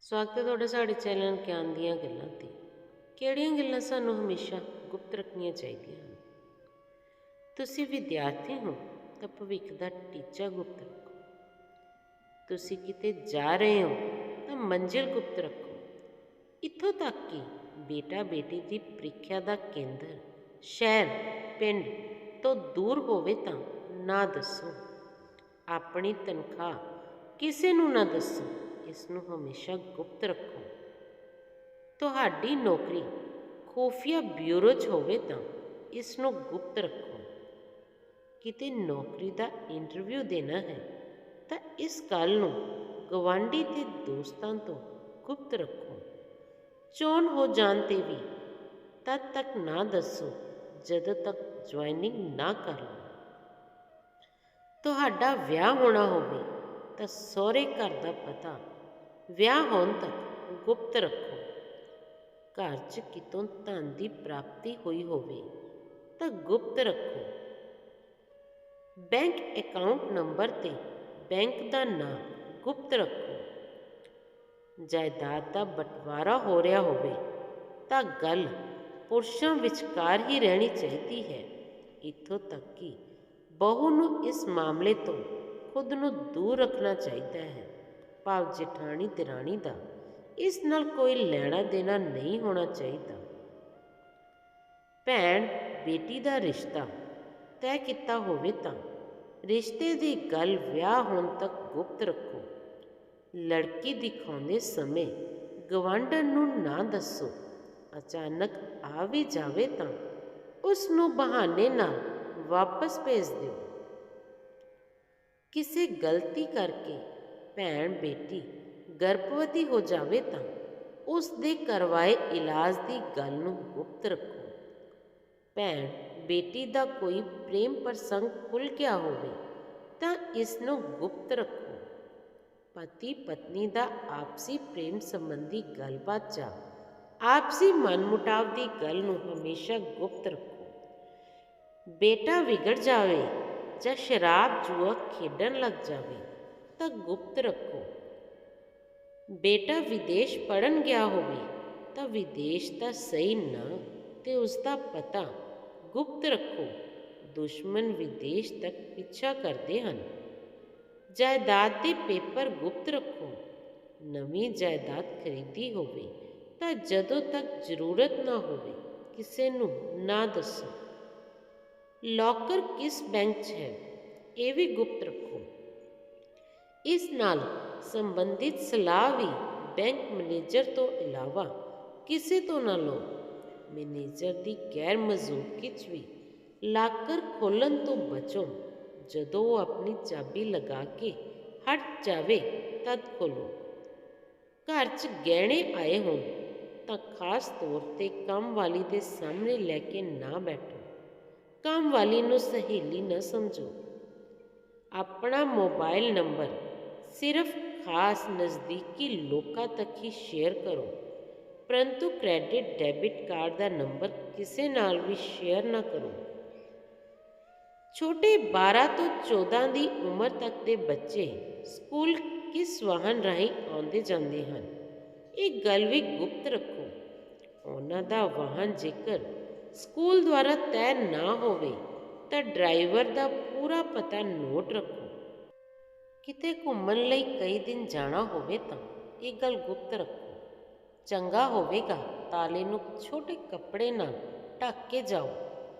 ਸਵਾਗਤ ਹੈ ਤੁਹਾਡਾ ਸਾਡੇ ਚੈਨਲ ਗਿਆਨ ਦੀਆਂ ਗੱਲਾਂ ਤੇ। ਕਿਹੜੀਆਂ ਗੱਲਾਂ ਸਾਨੂੰ ਹਮੇਸ਼ਾ ਗੁਪਤ ਰੱਖਣੀਆਂ ਚਾਹੀਦੀਆਂ ਹਨ? ਤੁਸੀਂ ਵਿਦਿਆਰਥੀ ਹੋ, ਤਾਂ ਭਵਿੱਖ ਦਾ ਟੀਚਾ ਗੁਪਤ ਰੱਖੋ। ਤੁਸੀਂ ਕਿਤੇ ਜਾ ਰਹੇ ਹੋ, ਤਾਂ ਮੰਜ਼ਿਲ ਗੁਪਤ ਰੱਖੋ। ਇੱਥੋਂ ਤੱਕ ਕਿ ਬੇਟਾ ਬੇਟੀ ਦੀ ਪ੍ਰੀਖਿਆ ਦਾ ਕੇਂਦਰ ਸ਼ਹਿਰ, ਪਿੰਡ ਤੋਂ ਦੂਰ ਹੋਵੇ ਤਾਂ ਨਾ ਦੱਸੋ। ਆਪਣੀ ਤਨਖਾਹ ਕਿਸੇ ਨੂੰ ਨਾ ਦੱਸੋ। ਇਸ ਨੂੰ ਹਮੇਸ਼ਾ ਗੁਪਤ ਰੱਖੋ। ਤੁਹਾਡੀ ਨੌਕਰੀ ਖੂਫੀਆ ਬਿਊਰੋ 'ਚ ਹੋਵੇ ਤਾਂ ਇਸ ਨੂੰ ਗੁਪਤ ਰੱਖੋ। ਕਿਤੇ ਨੌਕਰੀ ਦਾ ਇੰਟਰਵਿਊ ਦੇਣਾ ਹੈ, ਤਾਂ ਇਸ ਗੱਲ ਨੂੰ ਗਵਾਂਢੀ ਤੇ ਦੋਸਤਾਂ ਤੋਂ ਗੁਪਤ ਰੱਖੋ। ਚੋਣ ਹੋ ਜਾਣ ਤੇ ਵੀ ਤਦ ਤੱਕ ਨਾ ਦੱਸੋ, ਜਦੋਂ ਤੱਕ ਜੁਆਇਨਿੰਗ ਨਾ ਕਰ ਲਓ। ਤੁਹਾਡਾ ਵਿਆਹ ਹੋਣਾ ਹੋਵੇ ਤਾਂ ਸਹੁਰੇ ਘਰ ਦਾ ਪਤਾ ਵਿਆਹ ਹੋਣ ਤੱਕ ਗੁਪਤ ਰੱਖੋ। ਘਰ 'ਚ ਕਿਤੋਂ ਧਨ ਦੀ ਪ੍ਰਾਪਤੀ ਹੋਈ ਹੋਵੇ ਤਾਂ ਗੁਪਤ ਰੱਖੋ। ਬੈਂਕ ਅਕਾਊਂਟ ਨੰਬਰ ਤੇ ਬੈਂਕ ਦਾ ਨਾਮ ਗੁਪਤ ਰੱਖੋ। ਜਾਇਦਾਦ ਦਾ ਬਟਵਾਰਾ ਹੋ ਰਿਹਾ ਹੋਵੇ ਤਾਂ ਗੱਲ ਪੁਰਸ਼ਾਂ ਵਿਚਕਾਰ ਹੀ ਰਹਿਣੀ ਚਾਹੀਦੀ ਹੈ। ਇੱਥੋਂ ਤੱਕ ਕਿ ਬਹੂ ਨੂੰ ਇਸ ਮਾਮਲੇ ਤੋਂ ਖੁਦ ਨੂੰ ਦੂਰ ਰੱਖਣਾ ਚਾਹੀਦਾ ਹੈ। ਭਾਵ ਜਠਾਣੀ ਦਿਰਾਣੀ ਦਾ। ਇਸ ਨਾਲ ਕੋਈ ਲੈਣਾ ਦੇਣਾ ਨਹੀਂ ਹੋਣਾ ਚਾਹੀਦਾ। ਭੈਣ, ਬੇਟੀ ਦਾ ਰਿਸ਼ਤਾ ਤੈਅ ਕੀਤਾ ਹੋਵੇ ਤਾਂ। ਰਿਸ਼ਤੇ ਦੀ ਗੱਲ ਵਿਆਹ ਹੋਣ ਤੱਕ ਗੁਪਤ ਰੱਖੋ। ਲੜਕੀ ਦਿਖਾਉਂਦੇ ਸਮੇਂ ਗਵਾਂਢਣ ਨੂੰ ਨਾ ਦੱਸੋ। ਅਚਾਨਕ ਆ ਵੀ ਜਾਵੇ ਤਾਂ ਉਸ ਨੂੰ ਬਹਾਨੇ ਨਾਲ ਵਾਪਸ ਭੇਜ ਦਿਓ। ਕਿਸੇ ਗਲਤੀ ਕਰਕੇ ਭੈਣ ਬੇਟੀ, ਗਰਭਵਤੀ ਹੋ ਜਾਵੇ ਤਾਂ ਉਸ ਦੇ ਕਰਵਾਏ ਇਲਾਜ ਦੀ ਗੱਲ ਨੂੰ ਗੁਪਤ ਰੱਖੋ। ਭੈਣ ਬੇਟੀ ਦਾ ਕੋਈ ਪ੍ਰੇਮ ਪ੍ਰਸੰਗ ਖੁੱਲ ਗਿਆ ਹੋਵੇ ਤਾਂ ਇਸ ਨੂੰ ਗੁਪਤ ਰੱਖੋ। ਪਤੀ ਪਤਨੀ ਦਾ ਆਪਸੀ ਪ੍ਰੇਮ ਸੰਬੰਧੀ ਗੱਲਬਾਤ ਜਾਂ ਆਪਸੀ ਮਨਮੁਟਾਵ ਦੀ ਗੱਲ ਨੂੰ ਹਮੇਸ਼ਾ ਗੁਪਤ ਰੱਖੋ। ਬੇਟਾ ਵਿਗੜ ਜਾਵੇ ਜਾਂ ਸ਼ਰਾਬ, ਜੂਆ ਖੇਡਣ ਲੱਗ ਜਾਵੇ ਤਾਂ ਗੁਪਤ ਰੱਖੋ। ਬੇਟਾ ਵਿਦੇਸ਼ ਪੜਨ ਗਿਆ ਹੋਵੇ, ਤਾਂ ਵਿਦੇਸ਼ ਦਾ ਸਹੀ ਨਾਂ, ਤੇ ਉਸ ਦਾ ਪਤਾ ਗੁਪਤ ਰੱਖੋ। ਦੁਸ਼ਮਣ ਵਿਦੇਸ਼ ਤੱਕ ਪਿੱਛਾ ਕਰਦੇ ਹਨ। ਜਾਇਦਾਦ ਦੇ ਪੇਪਰ ਗੁਪਤ ਰੱਖੋ। ਨਵੀਂ ਜਾਇਦਾਦ ਖਰੀਦੀ ਹੋਵੇ, ਤਾਂ ਜਦੋਂ ਤੱਕ ਜ਼ਰੂਰਤ ਨਾ ਹੋਵੇ, ਕਿਸੇ ਨੂੰ ਨਾ ਦੱਸੋ। ਲੌਕਰ ਕਿਸ ਬੈਂਕ 'ਚ ਹੈ? ਇਹ ਵੀ ਗੁਪਤ ਰੱਖੋ। ਇਸ ਨਾਲ ਸੰਬੰਧਿਤ ਸਲਾਹ ਵੀ ਬੈਂਕ ਮੈਨੇਜਰ ਤੋਂ ਇਲਾਵਾ ਕਿਸੇ ਤੋਂ ਨਾ ਲਓ। ਮੈਨੇਜਰ ਦੀ ਗੈਰ ਮੌਜੂਦਗੀ 'ਚ ਵੀ ਲਾਕਰ ਖੋਲਣ ਤੋਂ ਬਚੋ। ਜਦੋਂ ਉਹ ਆਪਣੀ ਚਾਬੀ ਲਗਾ ਕੇ ਹਟ ਜਾਵੇ, ਤਦ ਖੋਲੋ ਘਰ 'ਚ ਗਹਿਣੇ ਆਏ ਹੋਣ, ਤਾਂ ਖਾਸ ਤੌਰ ਤੇ ਕੰਮ ਵਾਲੀ ਦੇ ਸਾਹਮਣੇ ਲੈ ਕੇ ਨਾ ਬੈਠੋ। ਕੰਮ ਵਾਲੀ ਨੂੰ ਸਹੇਲੀ ਨਾ ਸਮਝੋ। ਆਪਣਾ ਮੋਬਾਈਲ ਨੰਬਰ ਸਿਰਫ ਖਾਸ ਨਜ਼ਦੀਕੀ ਲੋਕਾਂ ਤੱਕ ਹੀ ਸ਼ੇਅਰ ਕਰੋ। ਪਰੰਤੂ ਕ੍ਰੈਡਿਟ ਡੈਬਿਟ ਕਾਰਡ ਦਾ ਨੰਬਰ ਕਿਸੇ ਨਾਲ ਵੀ ਸ਼ੇਅਰ ਨਾ ਕਰੋ। ਛੋਟੇ 12 ਤੋਂ 14 ਦੀ ਉਮਰ ਤੱਕ ਦੇ ਬੱਚੇ ਸਕੂਲ ਕਿਸ ਵਾਹਨ ਰਾਹੀਂ ਆਉਂਦੇ ਜਾਂਦੇ ਹਨ? ਇਹ ਗੱਲ ਵੀ ਗੁਪਤ ਰੱਖੋ। ਉਹਨਾਂ ਦਾ ਵਾਹਨ ਜੇਕਰ ਸਕੂਲ ਦੁਆਰਾ ਤੈਅ ਨਾ ਹੋਵੇ ਤਾਂ ਡਰਾਈਵਰ ਦਾ ਪੂਰਾ ਪਤਾ ਨੋਟ ਰੱਖੋ। ਕਿਤੇ ਘੁੰਮਣ ਲਈ ਕਈ ਦਿਨ ਜਾਣਾ ਹੋਵੇ ਤਾਂ ਇਹ ਗੱਲ ਗੁਪਤ ਰੱਖੋ। ਚੰਗਾ ਹੋਵੇਗਾ ਤਾਲੇ ਨੂੰ ਛੋਟੇ ਕੱਪੜੇ ਨਾਲ ਢੱਕ ਕੇ ਜਾਓ।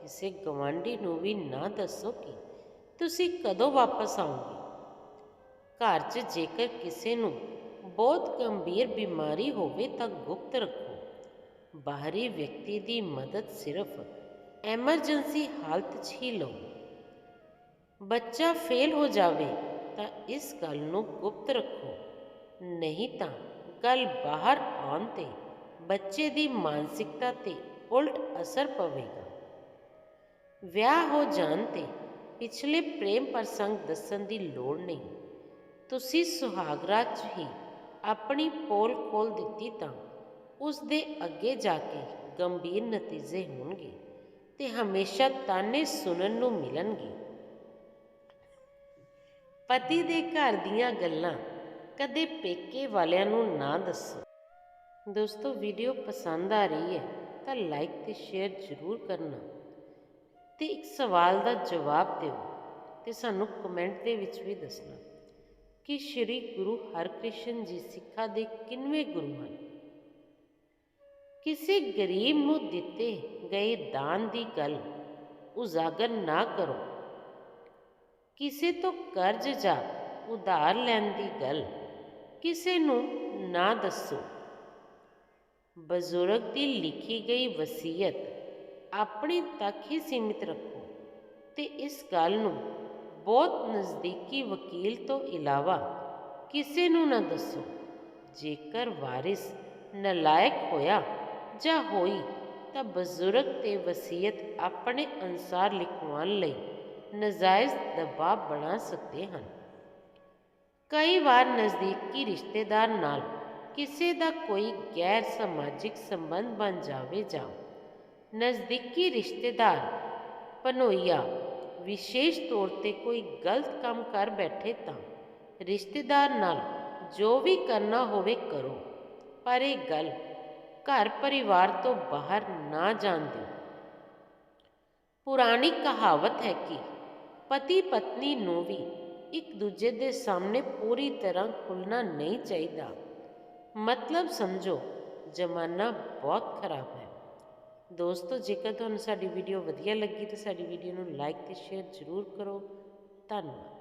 ਕਿਸੇ ਗਵਾਂਢੀ ਨੂੰ ਵੀ ਨਾ ਦੱਸੋ ਕਿ ਤੁਸੀਂ ਕਦੋਂ ਵਾਪਸ ਆਓਗੇ। ਘਰ 'ਚ ਜੇਕਰ ਕਿਸੇ ਨੂੰ ਬਹੁਤ ਗੰਭੀਰ ਬਿਮਾਰੀ ਹੋਵੇ ਤਾਂ ਗੁਪਤ ਰੱਖੋ। ਬਾਹਰੀ ਵਿਅਕਤੀ ਦੀ ਮਦਦ ਸਿਰਫ ਐਮਰਜੈਂਸੀ ਹਾਲਤ 'ਚ ਹੀ ਲਓ। ਬੱਚਾ ਫੇਲ ਹੋ ਜਾਵੇ ਤਾਂ ਇਸ ਗੱਲ ਨੂੰ ਗੁਪਤ ਰੱਖੋ। ਨਹੀਂ ਤਾਂ ਗੱਲ ਬਾਹਰ ਆਉਣ ਤੇ ਬੱਚੇ ਦੀ ਮਾਨਸਿਕਤਾ ਤੇ ਉਲਟ ਅਸਰ ਪਵੇਗਾ। ਵਿਆਹ ਹੋ ਜਾਣ ਤੇ ਪਿਛਲੇ ਪ੍ਰੇਮ ਪ੍ਰਸੰਗ ਦੱਸਣ ਦੀ ਲੋੜ ਨਹੀਂ। ਤੁਸੀਂ ਸੁਹਾਗਰਾ 'ਚ ਹੀ ਆਪਣੀ ਪੋਲ ਖੋਲ ਦਿੱਤੀ ਤਾਂ ਉਸ ਦੇ ਅੱਗੇ ਜਾ ਕੇ ਗੰਭੀਰ ਨਤੀਜੇ ਹੋਣਗੇ ਤੇ ਹਮੇਸ਼ਾ ਤਾਨੇ ਸੁਣਨ ਨੂੰ ਮਿਲਣਗੇ। ਪਤੀ ਦੇ ਘਰ ਦੀਆਂ ਗੱਲਾਂ ਕਦੇ ਪੇਕੇ ਵਾਲਿਆਂ ਨੂੰ ਨਾ ਦੱਸੋ। ਦੋਸਤੋ ਵੀਡੀਓ ਪਸੰਦ ਆ ਰਹੀ ਹੈ ਤਾਂ ਲਾਈਕ ਤੇ ਸ਼ੇਅਰ ਜ਼ਰੂਰ ਕਰਨਾ ਤੇ ਇੱਕ ਸਵਾਲ ਦਾ ਜਵਾਬ ਦਿਓ ਤੇ ਸਾਨੂੰ ਕਮੈਂਟ ਦੇ ਵਿੱਚ ਵੀ ਦੱਸਣਾ ਕਿ ਸ੍ਰੀ ਗੁਰੂ ਹਰਕ੍ਰਿਸ਼ਨ ਜੀ ਸਿੱਖਾਂ ਦੇ ਕਿੰਨਵੇਂ ਗੁਰੂ ਹਨ? ਕਿਸੇ ਗਰੀਬ ਨੂੰ ਦਿੱਤੇ ਗਏ ਦਾਨ ਦੀ ਗੱਲ ਉਜਾਗਰ ਨਾ ਕਰੋ। ਕਿਸੇ ਤੋਂ ਕਰਜ਼ ਜਾਂ ਉਧਾਰ ਲੈਣ ਦੀ ਗੱਲ ਕਿਸੇ ਨੂੰ ਨਾ ਦੱਸੋ। ਬਜ਼ੁਰਗ ਦੀ ਲਿਖੀ ਗਈ ਵਸੀਅਤ ਆਪਣੇ ਤੱਕ ਹੀ ਸੀਮਿਤ ਰੱਖੋ ਤੇ ਇਸ ਗੱਲ ਨੂੰ ਬਹੁਤ ਨਜ਼ਦੀਕੀ ਵਕੀਲ ਤੋਂ ਇਲਾਵਾ ਕਿਸੇ ਨੂੰ ਨਾ ਦੱਸੋ। ਜੇਕਰ ਵਾਰਿਸ ਨਲਾਇਕ ਹੋਇਆ ਜਾਂ ਹੋਈ ਤਾਂ ਬਜ਼ੁਰਗ ਤੇ ਵਸੀਅਤ ਆਪਣੇ ਅਨਸਾਰ ਲਿਖਵਾਉਣ ਲਈ ਨਜਾਇਜ਼ ਦਬਾਅ ਬਣਾ ਸਕਦੇ ਹਨ। ਕਈ ਵਾਰ ਨਜ਼ਦੀਕੀ ਰਿਸ਼ਤੇਦਾਰ ਨਾਲ ਕਿਸੇ ਦਾ ਕੋਈ ਗੈਰ ਸਮਾਜਿਕ ਸੰਬੰਧ ਬਣ ਜਾਵੇ ਜਾਂ ਨਜ਼ਦੀਕੀ ਰਿਸ਼ਤੇਦਾਰ ਪਨੋਈਆ ਵਿਸ਼ੇਸ਼ ਤੌਰ ਤੇ ਕੋਈ ਗਲਤ ਕੰਮ ਕਰ ਬੈਠੇ ਤਾਂ ਰਿਸ਼ਤੇਦਾਰ ਨਾਲ ਜੋ ਵੀ ਕਰਨਾ ਹੋਵੇ ਕਰੋ, ਪਰ ਇਹ ਗੱਲ ਘਰ ਪਰਿਵਾਰ ਤੋਂ ਬਾਹਰ ਨਾ ਜਾਣ ਦਿਓ। ਪੁਰਾਣੀ ਕਹਾਵਤ ਹੈ ਕਿ ਪਤੀ ਪਤਨੀ ਨੂੰ ਵੀ ਇੱਕ ਦੂਜੇ ਦੇ ਸਾਹਮਣੇ ਪੂਰੀ ਤਰ੍ਹਾਂ ਖੁੱਲਣਾ ਨਹੀਂ ਚਾਹੀਦਾ। ਮਤਲਬ ਸਮਝੋ, ਜ਼ਮਾਨਾ ਬਹੁਤ ਖਰਾਬ ਹੈ। ਦੋਸਤੋ, ਜੇਕਰ ਤੁਹਾਨੂੰ ਸਾਡੀ ਵੀਡੀਓ ਵਧੀਆ ਲੱਗੀ ਤਾਂ ਸਾਡੀ ਵੀਡੀਓ ਨੂੰ ਲਾਈਕ ਤੇ ਸ਼ੇਅਰ ਜ਼ਰੂਰ ਕਰੋ। ਧੰਨਵਾਦ।